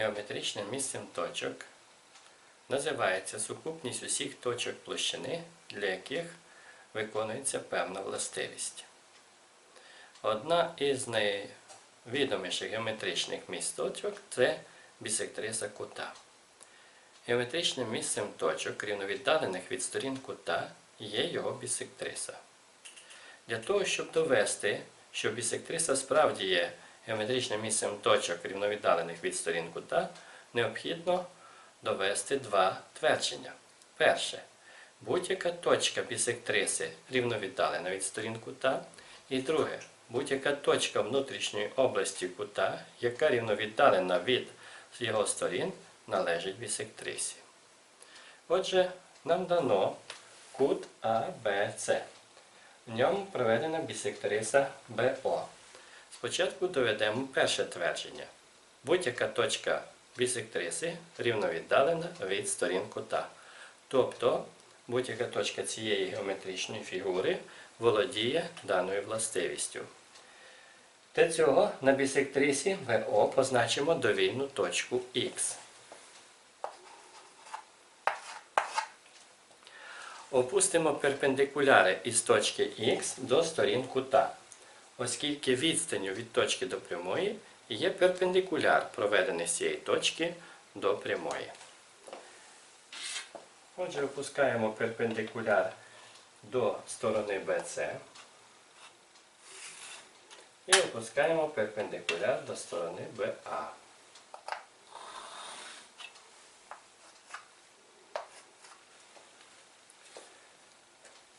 Геометричним місцем точок називається сукупність усіх точок площини, для яких виконується певна властивість. Одна із найвідоміших геометричних місць точок це бісектриса кута. Геометричним місцем точок, рівновіддалених від сторін кута, є його бісектриса. Для того, щоб довести, що бісектриса справді є геометричним місцем точок, рівновіддалених від сторін кута, необхідно довести два твердження. Перше. Будь-яка точка бісектриси рівновіддалена від сторін кута. І друге. Будь-яка точка внутрішньої області кута, яка рівновіддалена від його сторін, належить бісектрисі. Отже, нам дано кут АБЦ. В ньому проведена бісектриса БО. Спочатку доведемо перше твердження. Будь-яка точка бісектриси рівновіддалена від сторін кута. Тобто будь-яка точка цієї геометричної фігури володіє даною властивістю. Для цього на бісектрисі ВО позначимо довільну точку Х. Опустимо перпендикуляри із точки Х до сторін кута, оскільки відстанню від точки до прямої є перпендикуляр, проведений з цієї точки до прямої. Отже, опускаємо перпендикуляр до сторони BC і опускаємо перпендикуляр до сторони BA.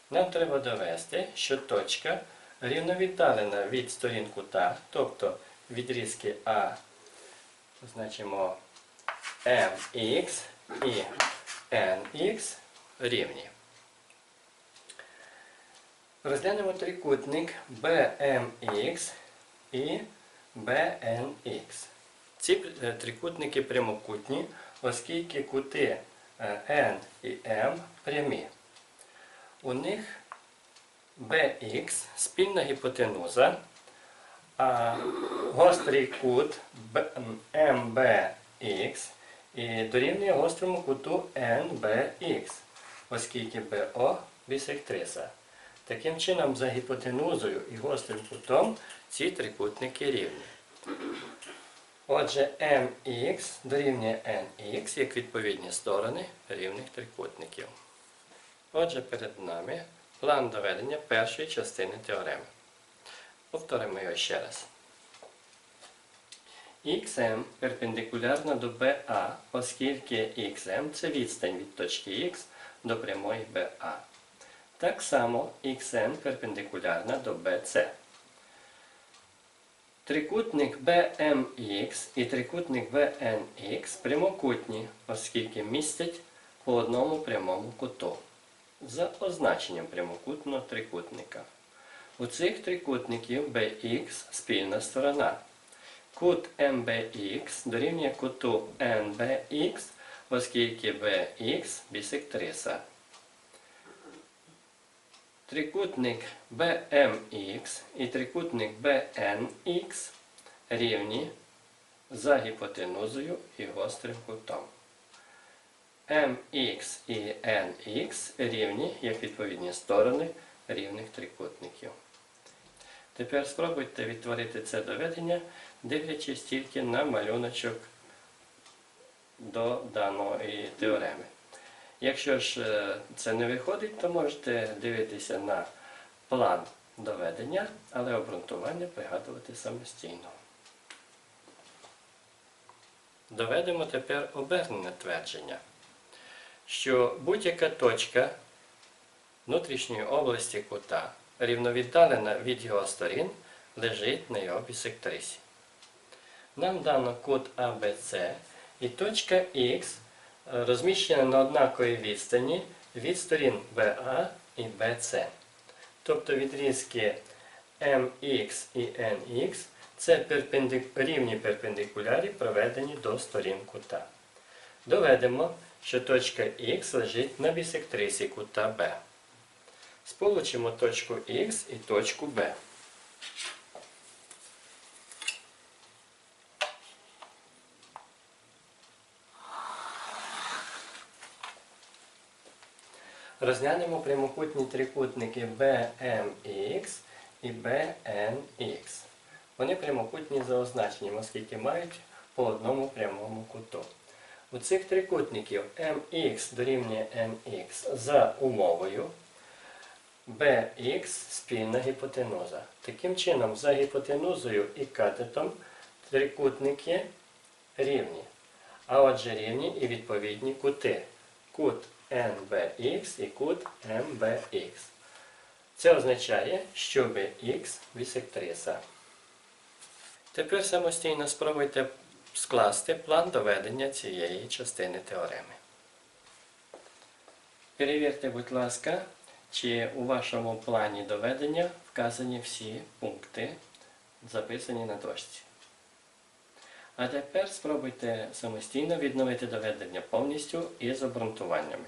Нам треба довести, що точка рівновіддалена від сторін кута, тобто відрізки А позначимо MX і NX рівні. Розглянемо трикутник BMX і BNX. Ці е, трикутники прямокутні, оскільки кути е, N і M прямі. У них BX спільна гіпотенуза, а гострий кут MBX і дорівнює гострому куту NBX, оскільки BO бісектриса. Таким чином, за гіпотенузою і гострим кутом ці трикутники рівні. Отже, MX дорівнює NX як відповідні сторони рівних трикутників. Отже, перед нами план доведення першої частини теореми. Повторимо його ще раз. XM перпендикулярна до BA, оскільки XM це відстань від точки X до прямої BA. Так само XN перпендикулярна до BC. Трикутник BMX і трикутник BNX прямокутні, оскільки містять по одному прямому куту за означенням прямокутного трикутника. У цих трикутників BX спільна сторона. Кут MBX дорівнює куту NBX, оскільки BX бісектриса. Трикутник BMX і трикутник BNX рівні за гіпотенузою і гострим кутом. MX і NX рівні як відповідні сторони рівних трикутників. Тепер спробуйте відтворити це доведення, дивлячись тільки на малюночок до даної теореми. Якщо ж е, це не виходить, то можете дивитися на план доведення, але обґрунтування пригадувати самостійно. Доведемо тепер обернене твердження, що будь-яка точка внутрішньої області кута, рівновіддалена від його сторін, лежить на його бісектрисі. Нам дано кут АБЦ і точка Х розміщена на однаковій відстані від сторін BA і BC. Тобто відрізки MX і NX це рівні перпендикулярі, проведені до сторін кута. Доведемо, що точка Х лежить на бісектрисі кута Б. Сполучимо точку Х і точку Б. Розглянемо прямокутні трикутники BMX і BNX. Вони прямокутні за означенням, оскільки мають по одному прямому куту. У цих трикутників MX дорівнює NX за умовою BX спільна гіпотенуза. Таким чином, за гіпотенузою і катетом трикутники рівні. А отже рівні і відповідні кути. Кут NBX і кут MBX. Це означає, що BX бісектриса. Тепер самостійно спробуйте скласти план доведення цієї частини теореми. Перевірте, будь ласка, чи у вашому плані доведення вказані всі пункти, записані на дошці. А тепер спробуйте самостійно відновити доведення повністю із обґрунтуваннями.